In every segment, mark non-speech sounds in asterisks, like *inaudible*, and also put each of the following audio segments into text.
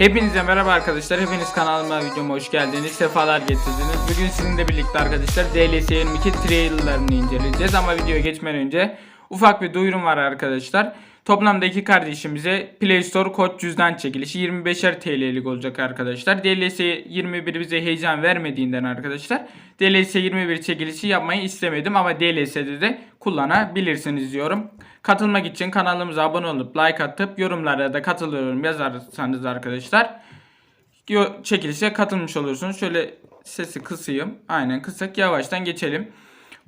Hepinize merhaba arkadaşlar. Hepiniz kanalıma videoma hoş geldiniz. Sefalar getirdiniz. Bugün sizinle birlikte arkadaşlar DLS 22 trailerlarını inceleyeceğiz. Ama videoya geçmeden önce ufak bir duyurum var arkadaşlar. Toplamda iki kardeşimize Play Store kod cüzdan çekilişi 25'er TL'lik olacak arkadaşlar. DLS 21 bize heyecan vermediğinden arkadaşlar DLS 21 çekilişi yapmayı istemedim ama DLS'de de kullanabilirsiniz diyorum. Katılmak için kanalımıza abone olup like atıp yorumlara da katılıyorum yazarsanız arkadaşlar çekilişe katılmış olursunuz. Şöyle sesi kısayım. Aynen kısak yavaştan geçelim.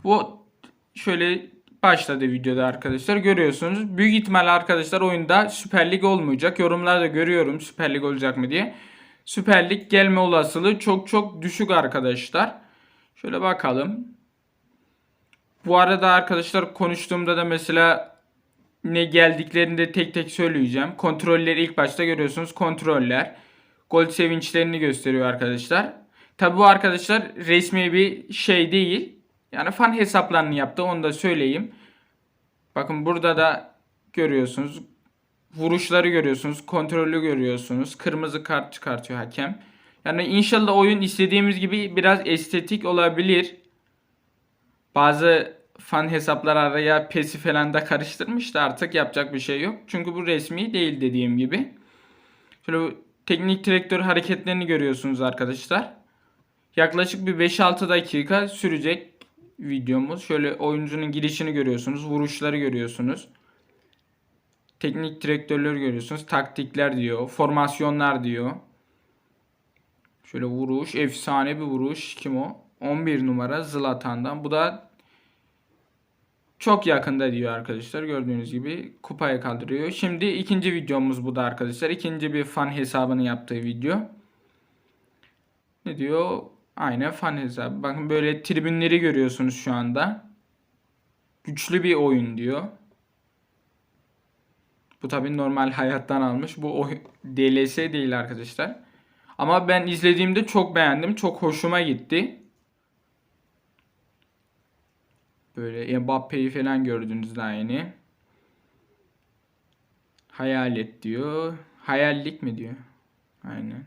Bu şöyle başladı videoda arkadaşlar görüyorsunuz. Büyük ihtimalle arkadaşlar oyunda Süper Lig olmayacak. Yorumlarda görüyorum Süper Lig olacak mı diye. Süper Lig gelme olasılığı çok çok düşük arkadaşlar. Şöyle bakalım. Bu arada arkadaşlar konuştuğumda da mesela ne geldiklerini de tek tek söyleyeceğim. Kontrolleri ilk başta görüyorsunuz. Kontroller. Gol sevinçlerini gösteriyor arkadaşlar. Tabi bu arkadaşlar resmi bir şey değil. Yani fan hesaplarını yaptı onu da söyleyeyim. Bakın burada da görüyorsunuz. Vuruşları görüyorsunuz. Kontrolü görüyorsunuz. Kırmızı kart çıkartıyor hakem. Yani inşallah oyun istediğimiz gibi biraz estetik olabilir. Bazı fan hesaplar araya PES'i falan da karıştırmış da artık yapacak bir şey yok. Çünkü bu resmi değil dediğim gibi. Şöyle teknik direktör hareketlerini görüyorsunuz arkadaşlar. Yaklaşık bir 5-6 dakika sürecek videomuz. Şöyle oyuncunun girişini görüyorsunuz. Vuruşları görüyorsunuz. Teknik direktörleri görüyorsunuz. Taktikler diyor. Formasyonlar diyor. Şöyle vuruş. Efsane bir vuruş. Kim o? 11 numara Zlatan'dan. Bu da çok yakında diyor arkadaşlar. Gördüğünüz gibi kupaya kaldırıyor. Şimdi ikinci videomuz bu da arkadaşlar. İkinci bir fan hesabını yaptığı video. Ne diyor? Aynen fan hesabı. Bakın böyle tribünleri görüyorsunuz şu anda. Güçlü bir oyun diyor. Bu tabi normal hayattan almış. Bu DLS değil arkadaşlar. Ama ben izlediğimde çok beğendim. Çok hoşuma gitti. Böyle Mbappe'yi falan gördünüz daha yeni. Hayalet diyor. Hayallik mi diyor? Aynen.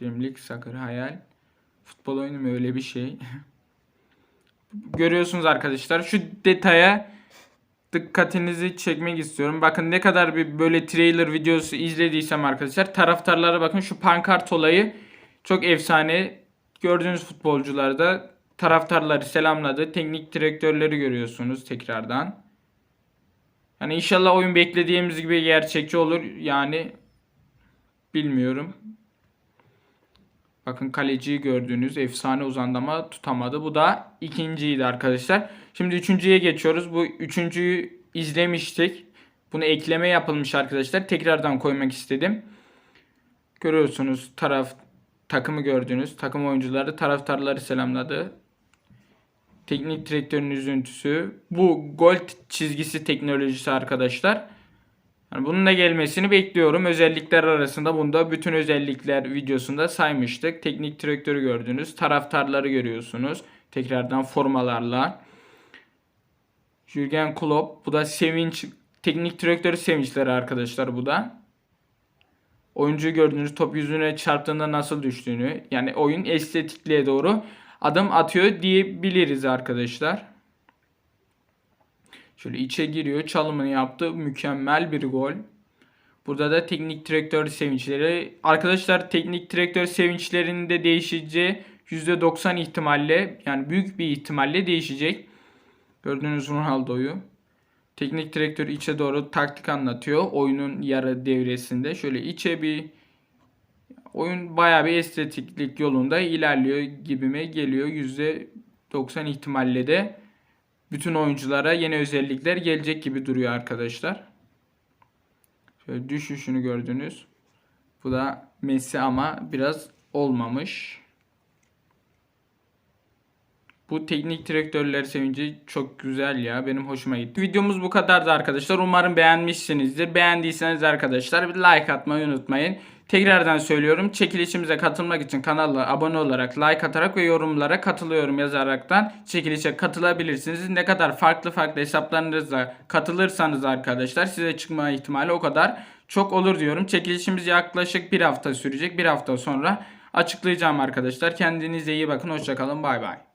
Dreamlik Soccer hayal. Futbol oyunu mu öyle bir şey. *laughs* Görüyorsunuz arkadaşlar. Şu detaya dikkatinizi çekmek istiyorum. Bakın ne kadar bir böyle trailer videosu izlediysem arkadaşlar. Taraftarlara bakın şu pankart olayı çok efsane. Gördüğünüz futbolcularda taraftarları selamladı. Teknik direktörleri görüyorsunuz tekrardan. Yani inşallah oyun beklediğimiz gibi gerçekçi olur. Yani bilmiyorum. Bakın kaleciyi gördüğünüz efsane uzandı ama tutamadı. Bu da ikinciydi arkadaşlar. Şimdi üçüncüye geçiyoruz. Bu üçüncüyü izlemiştik. Bunu ekleme yapılmış arkadaşlar. Tekrardan koymak istedim. Görüyorsunuz taraf takımı gördünüz. Takım oyuncuları taraftarları selamladı. Teknik direktörün üzüntüsü. Bu gol çizgisi teknolojisi arkadaşlar. Yani bunun da gelmesini bekliyorum. Özellikler arasında bunda bütün özellikler videosunda saymıştık. Teknik direktörü gördünüz. Taraftarları görüyorsunuz. Tekrardan formalarla. Jürgen Klopp. Bu da sevinç. Teknik direktörü sevinçleri arkadaşlar bu da. Oyuncuyu gördüğünüz top yüzüne çarptığında nasıl düştüğünü. Yani oyun estetikliğe doğru adım atıyor diyebiliriz arkadaşlar. Şöyle içe giriyor. Çalımını yaptı. Mükemmel bir gol. Burada da teknik direktör sevinçleri. Arkadaşlar teknik direktör sevinçlerinde değişeceği %90 ihtimalle yani büyük bir ihtimalle değişecek. Gördüğünüz Ronaldo'yu. Teknik direktör içe doğru taktik anlatıyor. Oyunun yarı devresinde. Şöyle içe bir oyun bayağı bir estetiklik yolunda ilerliyor gibime geliyor. %90 ihtimalle de bütün oyunculara yeni özellikler gelecek gibi duruyor arkadaşlar. Şöyle düşüşünü gördünüz. Bu da Messi ama biraz olmamış. Bu teknik direktörler sevinci çok güzel ya. Benim hoşuma gitti. Videomuz bu kadardı arkadaşlar. Umarım beğenmişsinizdir. Beğendiyseniz arkadaşlar bir like atmayı unutmayın. Tekrardan söylüyorum. Çekilişimize katılmak için kanala abone olarak, like atarak ve yorumlara katılıyorum yazaraktan çekilişe katılabilirsiniz. Ne kadar farklı farklı hesaplarınızla katılırsanız arkadaşlar size çıkma ihtimali o kadar çok olur diyorum. Çekilişimiz yaklaşık bir hafta sürecek. Bir hafta sonra açıklayacağım arkadaşlar. Kendinize iyi bakın. Hoşçakalın. Bay bay.